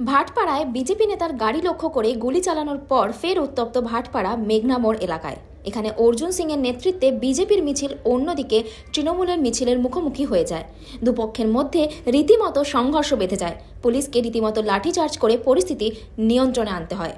ভাটপাড়ায় BJP নেতার গাড়ি লক্ষ্য করে গুলি চালানোর পর ফের উত্তপ্ত ভাটপাড়া মেঘনা মোড় এলাকায়। এখানে অর্জুন সিংয়ের নেতৃত্বে বিজেপির মিছিল অন্যদিকে তৃণমূলের মিছিলের মুখোমুখি হয়ে যায়। দুপক্ষের মধ্যে রীতিমতো সংঘর্ষ বেঁধে যায়। পুলিশকে রীতিমতো লাঠিচার্জ করে পরিস্থিতি নিয়ন্ত্রণে আনতে হয়।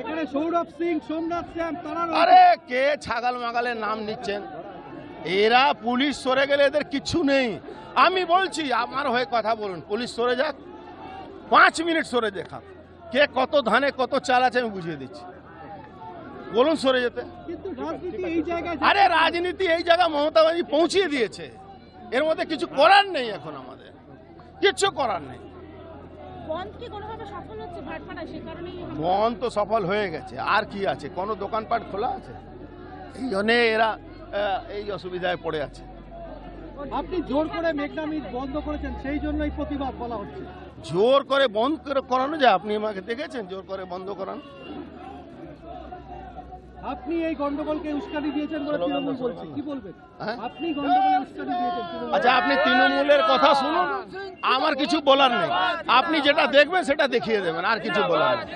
এখানে সৌরভ সিং সোমনাথ শ্যাম তারা রয়েছে। আরে কে ছাগল মাগালের নাম নিচ্ছেন? এরা পুলিশ সরে গেলে এদের কিচ্ছু নেই। আমি বলছি আমার হয়ে কথা বলুন পুলিশ সরে যাক। পাঁচ মিনিট সরে দেখা কে কত ধানে কত চাল আছে আমি বুঝিয়ে দিচ্ছি। বলুন সরে যেতে। কিন্তু রাজনীতি এই জায়গায় আরে রাজনীতি এই জায়গা মমতা ব্যানার্জি পৌঁছিয়ে দিয়েছে। এর মধ্যে কিছু করার নেই এখন আমাদের। কিচ্ছু করার নেই। বন্ধ কি কোনোভাবে সফল হচ্ছে ভাটপাড়ায় সে কারণেই মন তো সফল হয়ে গেছে আর কি আছে? কোনো দোকানপাট খোলা আছে? এই জন্যে এরা এই অসুবিধায় পড়ে আছে। আপনি জোর করে মেঘনা মিট বন্ধ করেছেন সেই জন্যই প্রতিবাদ বলা হচ্ছে। জোর করে বন্ধ করানো যায় আপনি আমাকে দেখেছেন জোর করে বন্ধ করান? আপনি এই গন্ডগোলকে উস্কানি দিয়েছেন বলে তৃণমূল বলছে কি বলবেন? হ্যাঁ? আপনি গন্ডগোলে উস্কানি দিয়েছেন আচ্ছা আপনি তৃণমূলের কথা শুনুন। আমার কিছু বলার নেই। আপনি যেটা দেখবেন সেটা দেখিয়ে দেবেন আর কিছু বলার নেই।